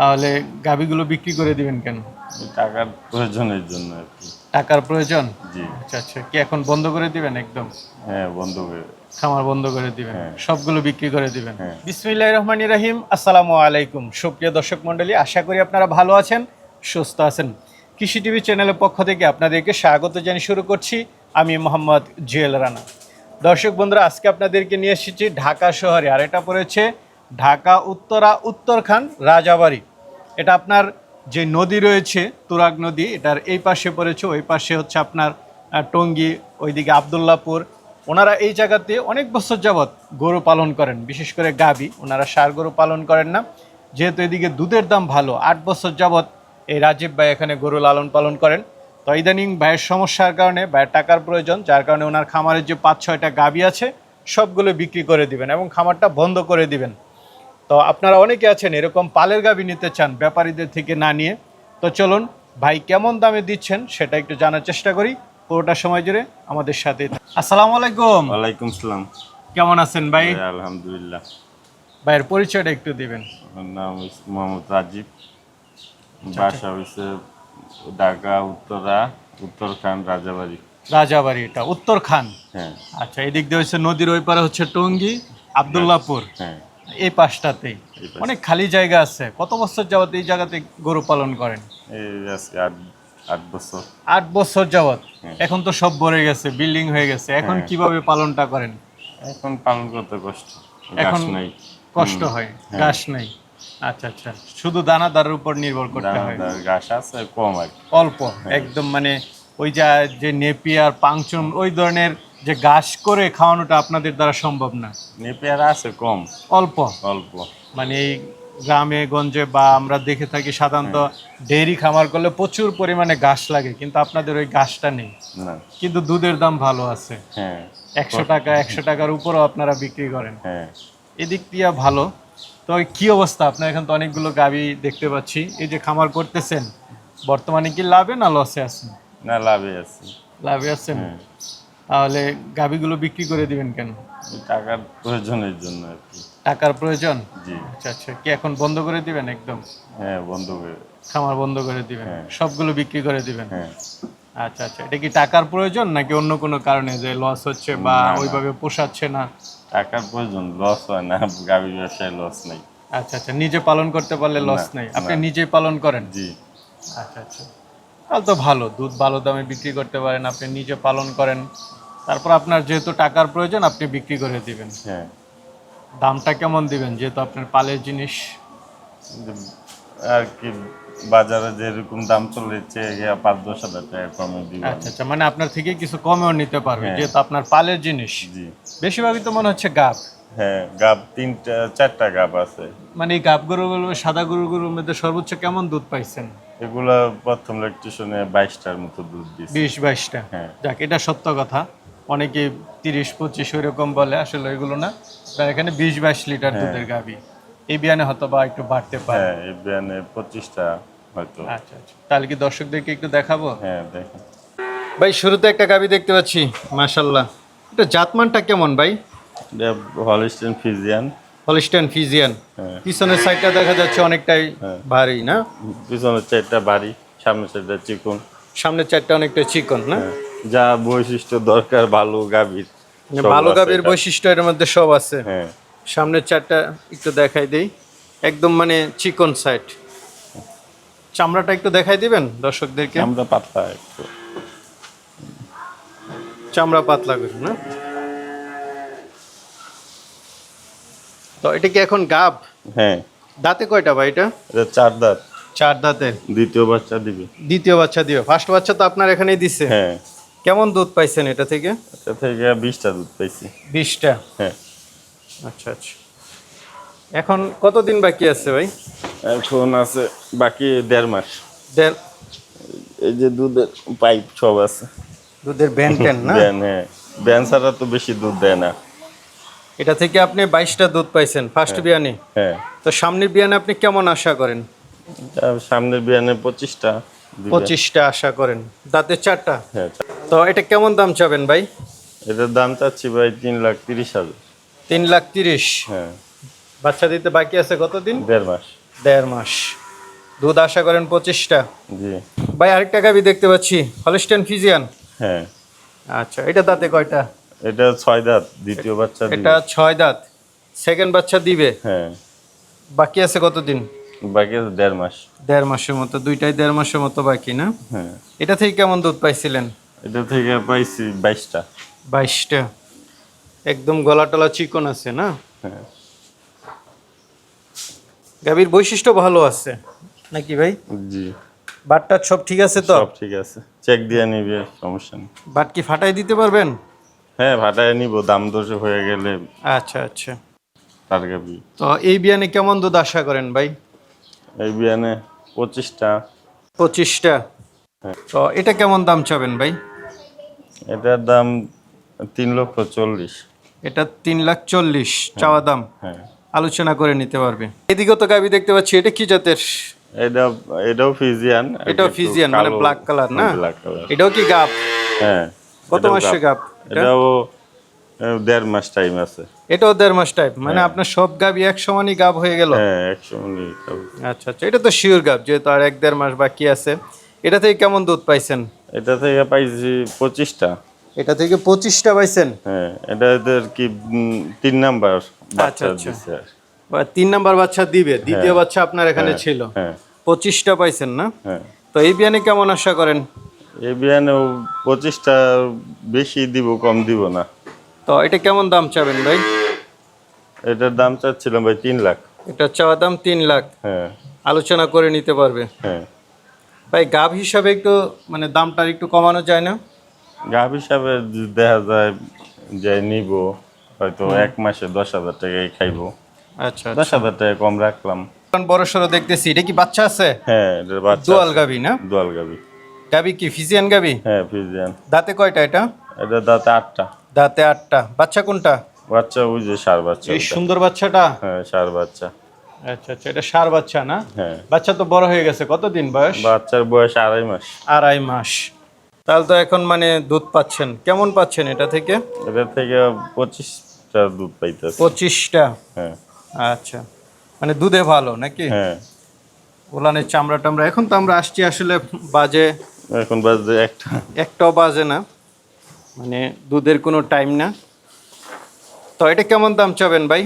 তাহলে গাবিগুলো বিক্রি করে দিবেন কেন? টাকার প্রয়োজনের জন্য আর কি। টাকার প্রয়োজন? জি। আচ্ছা আচ্ছা। কি এখন বন্ধ করে দিবেন একদম? হ্যাঁ বন্ধ করে। খামার বন্ধ করে দিবেন? হ্যাঁ। সবগুলো বিক্রি করে দিবেন? হ্যাঁ। বিসমিল্লাহ রহমান রাহিম। আসসালামু আলাইকুম। সুপ্রিয় দর্শক মণ্ডলী আশা করি আপনারা ভালো আছেন সুস্থ আছেন। কৃষি টিভি চ্যানেলের পক্ষ থেকে আপনাদেরকে স্বাগত জানিয়ে শুরু করছি। আমি মোহাম্মদ জুয়েল রানা। দর্শক বন্ধুরা আজকে আপনাদেরকে নিয়ে এসেছি ঢাকা শহরে আর এটা পড়েছে ঢাকা উত্তরা উত্তরখান রাজাবাড়ি। এটা আপনার যে নদী রয়েছে, তুরাগ নদী, এটার এই পাশে পড়েছে, ওই পাশে হচ্ছে আপনার টঙ্গী, ওইদিকে আবদুল্লাপুর। ওনারা এই জায়গাতে অনেক বছর যাবৎ গরু পালন করেন, বিশেষ করে গাবি ওনারা সার গরু পালন করেন না। যেহেতু এদিকে দুধের দাম ভালো, আট বছর যাবৎ এই রাজীব ভাই এখানে গরু লালন পালন করেন। তো ইদানিং ভাইয়ের সমস্যার কারণে, ভাইয়ের টাকার প্রয়োজন, যার কারণে ওনার খামারের যে পাঁচ ছয়টা গাবি আছে, সবগুলো বিক্রি করে দিবেন এবং খামারটা বন্ধ করে দিবেন। তো আপনারা অনেকে আছেন এরকম পালের গাবি নিতে চান ব্যাপারীদের থেকে না নিয়ে। তো চলুন ভাই কেমন দামে দিচ্ছেন সেটা একটু জানার চেষ্টা করি। পুরোটা সময় জুড়ে আমাদের সাথে আসসালামু আলাইকুম। ওয়ালাইকুম সালাম কেমন আছেন ভাই? আলহামদুলিল্লাহ। ভাইয়ের পরিচয়টা একটু দিবেন। নাম মোহাম্মদ রাজীব। বাসা হয়েছে ঢাকা উত্তরা উত্তরখান রাজাবাড়ি। রাজাবাড়ি এটা উত্তর খান হ্যাঁ। আচ্ছা এদিক দিয়ে হচ্ছে নদীর ওই পারে হচ্ছে টঙ্গী আবদুল্লাপুর। হ্যাঁ। এই পাশটাতেই অনেক খালি জায়গা আছে। কত বছর যাবত এই জায়গাতে গরু পালন করেন? আট বছর। আট বছর যাবত? হ্যাঁ। এখন তো সব ভরে গেছে বিল্ডিং হয়ে গেছে। এখন হ্যাঁ। কীভাবে পালনটা করেন? এখন পালন করতে কষ্ট। এখন কষ্ট হয় ঘাস নেই। আচ্ছা আচ্ছা। শুধু দানাদারের উপর নির্ভর করতে হয়। ঘাস আছে কম আর অল্প একদম মানে ওই যা যে নেপিয়ার পাংচুম ওই ধরনের যে ঘাস করে খাওয়ানোটা আপনাদের দ্বারা সম্ভব না। নেপিয়ার আছে কম। অল্প। অল্প। মানে এই গ্রামে গঞ্জে বা আমরা দেখে থাকি সাধারণত ডেইরি খামার করলে প্রচুর পরিমাণে ঘাস লাগে কিন্তু আপনাদের ওই ঘাসটা নেই। কিন্তু দুধের দাম ভালো আছে। হ্যাঁ। একশো টাকা একশো টাকার উপরও আপনারা বিক্রি করেন। হ্যাঁ। এদিক দিয়ে ভালো। তো কি অবস্থা? আপনার এখানে তো অনেকগুলো গাবি দেখতে পাচ্ছি। এই যে খামার করতেছেন বর্তমানে কি লাভে না লসে আছেন? না লাভে আছে। লাভে আছেন? হ্যাঁ। তাহলে গাবিগুলো বিক্রি করে দিবেন কেন? টাকার প্রয়োজনের জন্য আর কি। টাকার প্রয়োজন? জি। আচ্ছা আচ্ছা। কি এখন বন্ধ করে দিবেন একদম? হ্যাঁ বন্ধ করে। খামার বন্ধ করে দিবেন? হ্যাঁ। সবগুলো বিক্রি করে দিবেন? হ্যাঁ। আচ্ছা আচ্ছা। এটা কি টাকার প্রয়োজন নাকি অন্য কোনো কারণে যে লস হচ্ছে বা। ওইভাবে পোষাচ্ছে না? টাকার প্রয়োজন লস হয় না। গাভী ব্যবসায় লস নেই। আচ্ছা আচ্ছা। নিজে পালন করতে পারলে লস নেই। আপনি নিজে পালন করেন? জি। আচ্ছা আচ্ছা। তাহলে তো ভালো। দুধ ভালো দামে বিক্রি করতে পারেন। আপনি নিজে পালন করেন। তারপর আপনার যেহেতু টাকার প্রয়োজন আপনি বিক্রি করে দিবেন। হ্যাঁ। দামটা কেমন দিবেন? যেহেতু আপনার পালের জিনিস। আর কি বাজারে যেরকম দাম চলেছে পাঁচ দশ হাজার টাকা কমে দিব। আচ্ছা আচ্ছা মানে আপনার থেকে কিছু কমেও নিতে পারবে হ্যাঁ। যেহেতু আপনার পালের জিনিস। জি। বেশিরভাগই তো মনে হচ্ছে গাব। হ্যাঁ গাব তিনটা চারটা গাব আছে। মানে এই গাব গরুগুলো সাদা গরু গরুগুলোর মধ্যে সর্বোচ্চ কেমন দুধ পাইছেন? এগুলা প্রথম ইলেকট্রিশনে বাইশটার মতো দুধ দিচ্ছে বিশ বাইশটা। হ্যাঁ। যাক এটা সত্য কথা। অনেকে তিরিশ পঁচিশ ওইরকম বলে আসলে ওইগুলো না। এখানে বিশ বাইশ লিটার হ্যাঁ। দুধের গাবি এই বিয়ানে হয়তো বা একটু বাড়তে পারে। হ্যাঁ এই বিয়ানে পঁচিশটা হয়তো। আচ্ছা আচ্ছা। তাহলে কি দর্শকদেরকে একটু দেখাবো? হ্যাঁ দেখেন ভাই শুরুতে একটা গাবি দেখতে পাচ্ছি মাশাল্লাহ এটা জাতমানটা কেমন ভাই? Holstein Friesian. Holstein Friesian. হ্যাঁ। পিছনের সাইডটা দেখা যাচ্ছে অনেকটাই। ভারী না? পিছনের চারটা বাড়ি সামনের চারটা চিকন। সামনের চারটা অনেকটা চিকন না? যা বৈশিষ্ট্য দরকার ভালো গাভীর মানে ভালো গাবির এটা। বৈশিষ্ট্য এর মধ্যে সব আছে। হ্যাঁ। সামনের চারটা একটু দেখাই দেই। একদম মানে চিকন সাইড চামড়াটা একটু দেখাই দিবেন দর্শকদেরকে? আমরা পাতলা একটু। চামড়া পাতলা করে না? তো এটা কি এখন গাব? হ্যাঁ। দাঁতে কয়টা ভাই এটা? এটা চার দাঁত। চার দাঁতে দ্বিতীয় বাচ্চা দিবে। দ্বিতীয় বাচ্চা দিবে। ফার্স্ট বাচ্চা তো আপনার এখানেই দিছে। হ্যাঁ। কেমন দুধ পাইছেন এটা থেকে? এটা থেকে বিশটা দুধ পাইছি। বিশটা? হ্যাঁ। আচ্ছা আচ্ছা। এখন কতদিন বাকি আছে ভাই? এখন আছে বাকি দেড় মাস। দেন এই যে দুধের পাইপ সব আছে। দুধের ব্যান ট্যান না? ব্যান হ্যাঁ। ব্যান ছাড়া তো বেশি দুধ দেয় না। এটা থেকে আপনি বাইশটা দুধ পাইছেন ফার্স্ট বিয়ানে হ্যাঁ। তো সামনের বিয়ানে আপনি কেমন আশা করেন? সামনের বিয়ানে পঁচিশটা। পঁচিশটা আশা করেন। দাঁতের চারটা? হ্যাঁ তো এটা কেমন দাম চাবেন ভাই? এটার দাম চাচ্ছি ভাই তিন লাখ তিরিশ হাজার। তিন লাখ তিরিশ? হ্যাঁ। বাচ্চা দিতে বাকি আছে কতদিন? দেড় মাস। দেড় মাস। দুধ আশা করেন পঁচিশটা। জি। ভাই আরেকটা গাবি দেখতে পাচ্ছি হলিস্টেন ফিজিয়ান হ্যাঁ। আচ্ছা এটা দাঁতে কয়টা? এটা ছয় দাঁত দ্বিতীয় বাচ্চা এটা ছয় দাঁত। সেকেন্ড বাচ্চা দিবে? হ্যাঁ। বাকি আছে কতদিন? বাকি আছে দেড় মাস। দেড় মাসের মতো দুইটাই দেড় মাসের মতো বাকি না? হ্যাঁ। এটা থেকে কেমন দুধ পাইছিলেন? এটা থেকে পাইছি বাইশটা। বাইশটা। একদম গলা টলা চিকন আছে না? হ্যাঁ। গাভীর বৈশিষ্ট্য ভালো আছে নাকি ভাই? জি। বাটটা সব ঠিক আছে তো? সব ঠিক আছে। চেক দিয়ে নিবে সমস্যা নেই। বাট কি ফাটাই দিতে পারবেন? হ্যাঁ ভাটায় নিব দাম দোষে হয়ে গেলে আচ্ছা আচ্ছা। তার গাবি তো এই বিয়ানে কেমন দুধ আশা করেন ভাই? এই বিয়ানে পঁচিশটা। পঁচিশটা। হ্যাঁ। তো এটা কেমন দাম চাবেন ভাই? এটার দাম তিন লক্ষ চল্লিশ। এটা তিন লাখ চল্লিশ চাওয়া দাম। হ্যাঁ। আলোচনা করে নিতে পারবে। এদিকে তো গাবি দেখতে পাচ্ছি এটা কি জাতের? এটা এটাও ফিজিয়ান এটাও ফিজিয়ান মানে ব্ল্যাক কালার না? ব্ল্যাক কালার এটাও কি গাব হ্যাঁ কত মাসে গাব। এটাও দেড় মাস টাইম আছে। এটাও দেড় মাস টাইপ মানে আপনার সব গাবি এক সমানই গাব হয়ে গেল? হ্যাঁ একশো মিনিট আচ্ছা আচ্ছা এটা তো শিওর গাব যেহেতু আর এক দেড় মাস বাকি আছে। এটা থেকে কেমন দুধ পাইছেন? এটা থেকে পাইছি পঁচিশটা। এটা থেকে পঁচিশটা পাইছেন? হ্যাঁ এটা এদের কি তিন নাম্বার আচ্ছা। বা তিন নাম্বার বাচ্চা দিবে দ্বিতীয় বাচ্চা আপনার এখানে হ্যাঁ, ছিল। হ্যাঁ। পঁচিশটা পাইছেন না? হ্যাঁ। তো এই বিয়ানে কেমন আশা করেন? এই বিয়ানেও পঁচিশটা বেশি দিব কম দিব না। তো এটা কেমন দাম চাবেন ভাই? এটার দাম চাচ্ছিলাম ভাই তিন লাখ। এটা চাওয়া দাম তিন লাখ। হ্যাঁ। আলোচনা করে নিতে পারবে। হ্যাঁ। ভাই গাব হিসাবে একটু মানে দামটা একটু কমানো যায় না? গাভ হিসাবে দেখা যায় যে নিব হয়তো এক মাসে দশ হাজার টাকায় খাইবো। আচ্ছা দশ হাজার টাকা কম রাখলাম। কারণ বড় সড়ো দেখতেছি এটা কি বাচ্চা আছে? হ্যাঁ এটার বাচ্চা দোয়াল গাবি না? দোয়াল গাবি। গাবি কি ফিজিয়ান গাবি? হ্যাঁ ফিজিয়ান। দাঁতে কয়টা এটা? এটা দাঁতে আটটা। দাঁতে আটটা। বাচ্চা কোনটা? বাচ্চা ওই যে সার বাচ্চা এই সুন্দর বাচ্চাটা? হ্যাঁ সার বাচ্চা। আচ্ছা আচ্ছা এটা সার বাচ্চা না? হ্যাঁ। বাচ্চা তো বড় হয়ে গেছে কতদিন বয়স? বাচ্চার বয়স আড়াই মাস। আড়াই মাস। তাহলে তো এখন মানে দুধ পাচ্ছেন। কেমন পাচ্ছেন এটা থেকে? এটা থেকে পঁচিশটা দুধ পাইতেছে। পঁচিশটা? হ্যাঁ। আচ্ছা। মানে দুধে ভালো নাকি? হ্যাঁ। ওলানের চামড়া টামড়া। এখন তো আমরা আসছি আসলে বাজে এখন বাজে একটা। একটাও বাজে না। মানে দুধের কোনো টাইম না। তো এটা কেমন দাম চাবেন ভাই?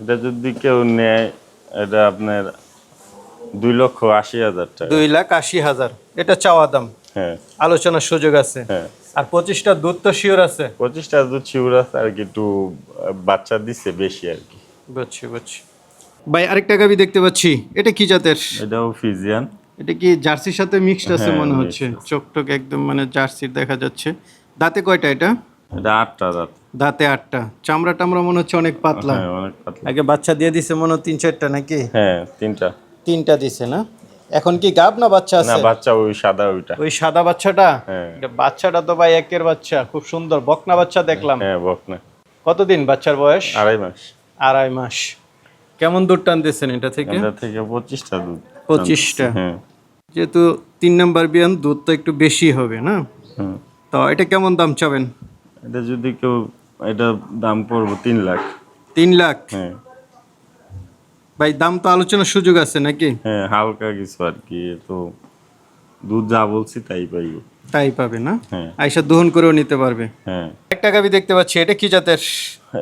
এটা যদি কেউ নেয় এটা আপনার দুই লক্ষ আশি হাজার টাকা। দুই লাখ আশি হাজার। এটা চাওয়া দাম। হ্যাঁ। আলোচনার সুযোগ আছে। হ্যাঁ। আর পঁচিশটা দুধ তো শিওর আছে। পঁচিশটা দুধ শিউর আছে আর কি একটু বাচ্চা দিচ্ছে বেশি আর কি। বুঝছি বুঝছি। ভাই আরেকটা গাবি দেখতে পাচ্ছি। এটা কি জাতের? এটাও ফিজিয়ান এটা কি জার্সির সাথে মিক্সড আছে হ্যাঁ, মনে হচ্ছে? চোখ টোক একদম মানে জার্সির দেখা যাচ্ছে। দাঁতে কয়টা এটা? এটা আটটা দাঁত। দাঁতে আটটা। চামড়া টামড়া মনে হচ্ছে অনেক পাতলা। হ্যাঁ অনেক পাতলা। আগে বাচ্চা দিয়ে দিছে মনে হয় তিন চারটা নাকি? হ্যাঁ তিনটা। তিনটা দিছে না? এখন কি গাব না বাচ্চা না আছে? বাচ্চা ওই সাদা ওইটা। ওই সাদা বাচ্চাটা? হ্যাঁ। এটা বাচ্চাটা তো ভাই একের বাচ্চা খুব সুন্দর। বকনা বাচ্চা দেখলাম। হ্যাঁ বকনা। কতদিন বাচ্চার বয়স? আড়াই মাস। আড়াই মাস। কেমন দুধ টানতেছেন এটা থেকে? এটা থেকে পঁচিশটা দুধ পঁচিশটা। হ্যাঁ। যেহেতু তিন নাম্বার বিয়ান দুধ তো একটু বেশি হবে না? তো এটা কেমন দাম চাবেন? এটা যদি কেউ এটা দাম পড়ব তিন লাখ। তিন লাখ? হ্যাঁ। ভাই দাম তো আলোচনার সুযোগ আছে নাকি? হ্যাঁ হালকা কিছু আর কি তো দুধ যা বলছি তাই পাইব তাই পাবে না? হ্যাঁ। আইসা দহন করেও নিতে পারবে। হ্যাঁ। একটা গাবি দেখতে পাচ্ছি এটা কি জাতের?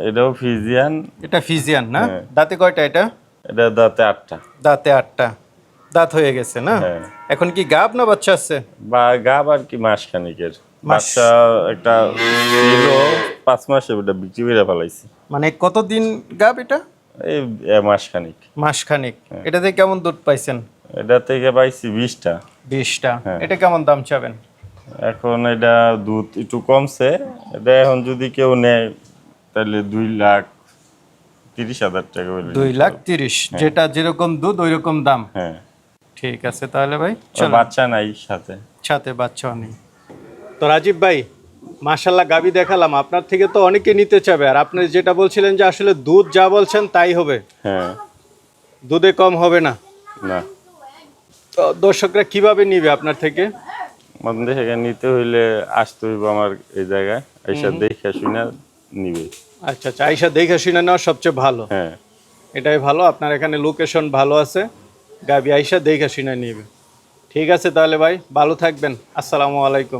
এটাও ফিজিয়ান। এটা ফিজিয়ান না? হ্যাঁ। দাঁতে কয়টা এটা? এটা দাঁতে আটটা। দাঁতে আটটা। দাঁত হয়ে গেছে না? হ্যাঁ। এখন কি গাব না বাচ্চা আছে? বা গাব আর কি মাস খানিকের মাস। বাচ্চা একটা ছিল পাঁচ মাসে ওটা বিক্রি করে ফেলাইছি। মানে কতদিন গাব এটা? এই হ্যাঁ। এটাতে কেমন দুধ পাইছেন? এটা থেকে পাইছি বিশটা। বিশটা। হ্যাঁ। এটা কেমন দাম চাবেন? এখন এটা দুধ একটু কমছে। এটা এখন যদি কেউ নেয় তাহলে দুই লাখ তিরিশ হাজার টাকা দুই লাখ তিরিশ। যেটা যেরকম দুধ ওই রকম দাম। হ্যাঁ। ঠিক আছে তাহলে ভাই বাচ্চা নাই সাথে। সাথে বাচ্চাও নেই। তো রাজীব ভাই মাশাল্লাহ গাবি দেখালাম। আপনার থেকে তো অনেকে নিতে চাবে। আর আপনি যেটা বলছিলেন যে আসলে দুধ যা বলছেন তাই হবে। হ্যাঁ। দুধে কম হবে না। না। তো দর্শকরা কীভাবে নিবে আপনার থেকে? আমাদের থেকে নিতে হইলে আসতে হইব আমার এই জায়গায়। এসে দেখে শুনে নিবে। আচ্ছা আচ্ছা। আইসা দেখে শুনে নেওয়া সবচেয়ে ভালো। হ্যাঁ। এটাই ভালো। আপনার এখানে লোকেশন ভালো আছে। গাবি আইসা দেখে শুনে নিবে। ঠিক আছে তাহলে ভাই ভালো থাকবেন। আসসালামু আলাইকুম।